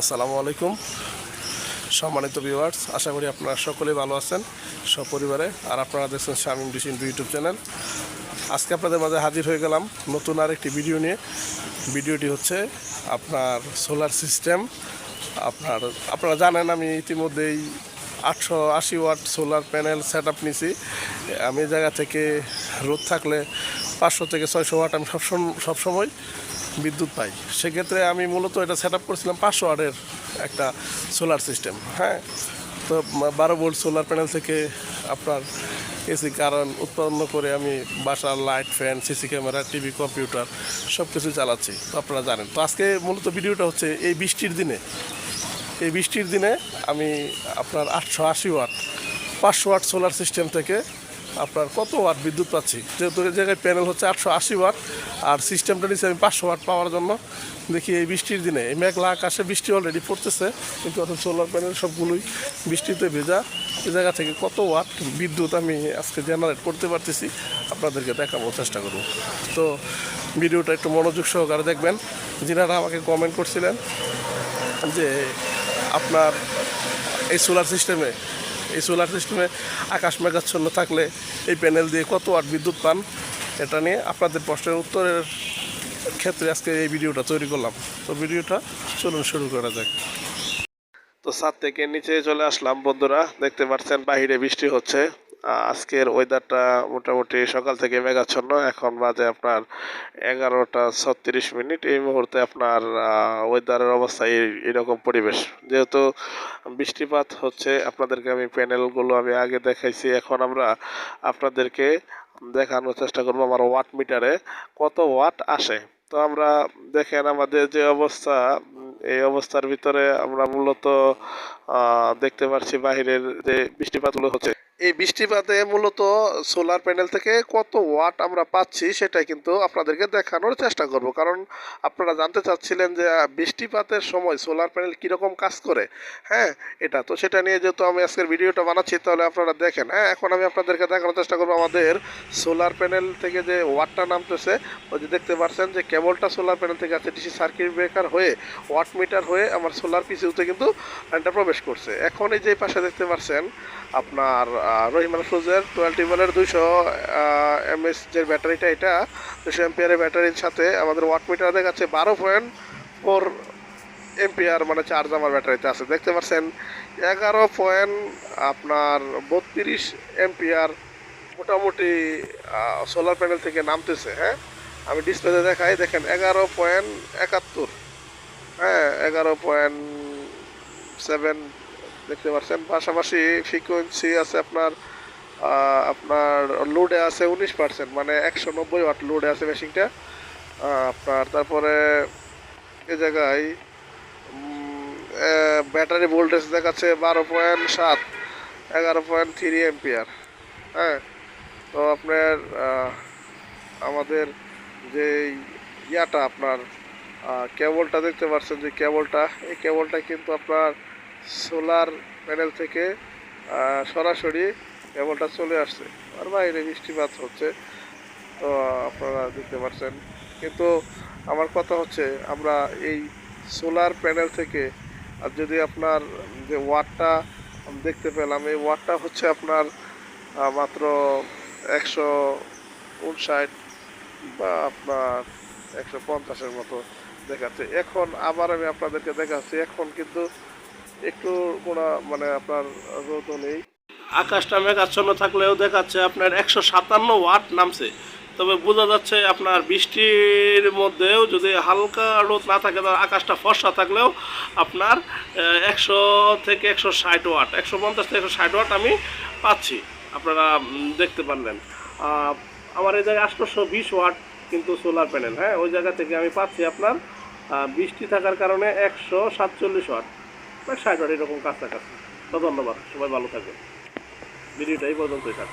আসসালামু আলাইকুম। সম্মানিত ভিউয়ার্স আশা করি আপনারা সকলেই ভালো আছেন, সপরিবারে। আর আপনারা দেখছেন শামিম ডিসিন ইউটিউব চ্যানেল আজকে আপনাদের মাঝে হাজির হয়ে গেলাম নতুন আর একটি ভিডিও নিয়ে ভিডিওটি হচ্ছে আপনার সোলার সিস্টেম আপনার, আপনারা জানেন আমি ইতিমধ্যেই আটশো আশি watt solar panel set up নিছি। আমি জায়গা থেকে রোদ থাকলে পাঁচশো থেকে ছয়শো ওয়াট আমি সবসময় সবসময় বিদ্যুৎ পাই। সেক্ষেত্রে আমি মূলত এটা সেট আপ করছিলাম পাঁচশো ওয়াটের একটা সোলার সিস্টেম হ্যাঁ? তো বারো ভোল্ট সোলার প্যানেল থেকে আপনার এসি কারণ উৎপন্ন করে আমি বাসার light fan CC camera TV computer সব কিছু চালাচ্ছি, তো আপনারা জানেন। তো আজকে মূলত ভিডিওটা হচ্ছে এই বৃষ্টির দিনে। এই বৃষ্টির দিনে আমি আপনার আটশো আশি ওয়াট, পাঁচশো ওয়াট সোলার সিস্টেম থেকে আপনার কত ওয়াট বিদ্যুৎ পাচ্ছি? যেহেতু এই জায়গায় প্যানেল হচ্ছে আটশো আশি ওয়াট, আর সিস্টেমটা নিচ্ছে আমি পাঁচশো ওয়াট পাওয়ার জন্য। দেখি এই বৃষ্টির দিনে, এই মেঘলা আকাশে বৃষ্টি অলরেডি পড়তেছে, কিন্তু অত সোলার প্যানেল সবগুলোই বৃষ্টিতে ভেজা। এ জায়গা থেকে কত ওয়াট বিদ্যুৎ আমি আজকে জেনারেট করতে পারতেছি, আপনাদেরকে দেখানোর চেষ্টা করব। তো ভিডিওটা একটু মনোযোগ সহকারে দেখবেন। যিনারা আমাকে কমেন্ট করছিলেন যে আপনার এই সোলার সিস্টেমে এই সোলার সিস্টেমে আকাশ মেঘাচ্ছন্ন থাকলে এই প্যানেল দিয়ে কত ওয়াট বিদ্যুৎ পান, এটা নিয়ে আপনাদের প্রশ্নের উত্তরের ক্ষেত্রে আজকে এই ভিডিওটা তৈরি করলাম। তো ভিডিওটা চলুন শুরু করা যাক। তো ছাদ থেকে নিচে চলে আসলাম বন্ধুরা, দেখতে পাচ্ছেন বাহিরে বৃষ্টি হচ্ছে। আজকের ওয়েদারটা মোটামুটি সকাল থেকে মেঘাচ্ছন্ন, এখন বাজে আপনার এগারোটা ছত্রিশ মিনিট। এই মুহূর্তে আপনার ওয়েদারের অবস্থা এই- এরকম পরিবেশ। যেহেতু বৃষ্টিপাত হচ্ছে, আপনাদেরকে আমি প্যানেলগুলো আমি আগে দেখাইছি। এখন আমরা আপনাদেরকে দেখানোর চেষ্টা করব আমার ওয়াট মিটারে কত ওয়াট আসে। তো আমরা দেখেন আমাদের যে অবস্থা, এই অবস্থার ভিতরে আমরা মূলত দেখতে পাচ্ছি বাহিরের যে বৃষ্টিপাতগুলো হচ্ছে। এই বৃষ্টিপাতে মূলত সোলার প্যানেল থেকে কত ওয়াট আমরা পাচ্ছি সেটা কিন্তু আপনাদেরকে দেখানোর চেষ্টা করব। কারণ আপনারা জানতে চাচ্ছিলেন যে বৃষ্টিপাতের সময় সোলার প্যানেল কীরকম কাজ করে হ্যাঁ? এটা তো সেটা নিয়ে যেহেতু আমি আজকের ভিডিওটা বানাচ্ছি, তাহলে আপনারা দেখেন হ্যাঁ? এখন আমি আপনাদেরকে দেখানোর চেষ্টা করব আমাদের সোলার প্যানেল থেকে যে ওয়াটটা নামতেছে, ওই যে দেখতে পাচ্ছেন যে কেবলটা সোলার প্যানেল থেকে আছে ডিসি সার্কিট ব্রেকার হয়ে ওয়াট মিটার হয়ে আমার সোলার পিসিউতে কিন্তু লাইনটা প্রবেশ করছে। এখন এই যে পাশে দেখতে পাচ্ছেন আপনার রহিমান ফ্রুজের টোয়েন্টি ওয়ানের দুইশো এমএস যে ব্যাটারিটা এটা দুশো এমপিয়ারের ব্যাটারির সাথে আমাদের ওয়াট মিটার দেখাচ্ছে বারো পয়েন্ট ফোর এমপিআর মানে চার্জ আমার ব্যাটারিতে আছে। দেখতে পাচ্ছেন, এগারো পয়েন্ট আপনার বত্রিশ এমপিআর মোটামুটি সোলার প্যানেল থেকে নামতেছে হ্যাঁ? আমি ডিসপ্লেতে দেখাই, দেখেন, এগারো পয়েন্ট একাত্তর হ্যাঁ? এগারো পয়েন্ট সেভেন দেখতে পাচ্ছেন পাশাপাশি ফ্রিকোয়েন্সি আছে আপনার আপনার লোডে আছে উনিশ পার্সেন্ট মানে একশো নব্বই ওয়াট লোডে আছে মেশিনটা আপনার তারপরে এ জায়গায় ব্যাটারি ভোল্টেজ দেখাচ্ছে বারো পয়েন্ট সাত, এগারো পয়েন্ট থ্রি এমপিআর হ্যাঁ তো আপনার আমাদের যে ইয়াটা আপনার কেবলটা দেখতে পাচ্ছেন যে কেবলটা এই কেবলটা কিন্তু আপনার সোলার প্যানেল থেকে সরাসরি কেবলটা চলে আসছে। আর বাইরে বৃষ্টিপাত হচ্ছে, তো আপনারা দেখতে পাচ্ছেন। কিন্তু আমার কথা হচ্ছে, আমরা এই সোলার প্যানেল থেকে, আর যদি আপনার যে ওয়াটটা দেখতে পেলাম, এই ওয়াটটা হচ্ছে আপনার মাত্র একশো উনষাট বা আপনার একশো পঞ্চাশের মতো দেখাচ্ছে। এখন আবার আমি আপনাদেরকে দেখাচ্ছি, এখন কিন্তু একটু কোনো মানে আপনার রোদও নেই। আকাশটা মেঘাচ্ছন্ন থাকলেও দেখাচ্ছে আপনার একশো সাতান্ন ওয়াট নামছে। তবে বোঝা যাচ্ছে আপনার বৃষ্টির মধ্যেও যদি হালকা রোদ না থাকে, তাহলে আকাশটা ফর্সা থাকলেও আপনার একশো থেকে একশো ষাট ওয়াট, একশো পঞ্চাশ থেকে একশো ষাট ওয়াট আমি পাচ্ছি। আপনারা দেখতে পারলেন। আমার এই জায়গায় আটশোশো বিশ ওয়াট কিন্তু সোলার প্যানেল হ্যাঁ? ওই জায়গা থেকে আমি পাচ্ছি আপনার বৃষ্টি থাকার কারণে একশো সাতচল্লিশ ওয়াট। বা ষাট এরকম কাছাকাছি। তো ধন্যবাদ সবাই ভালো থাকবেন। ভিডিওটা এই পর্যন্তই থাক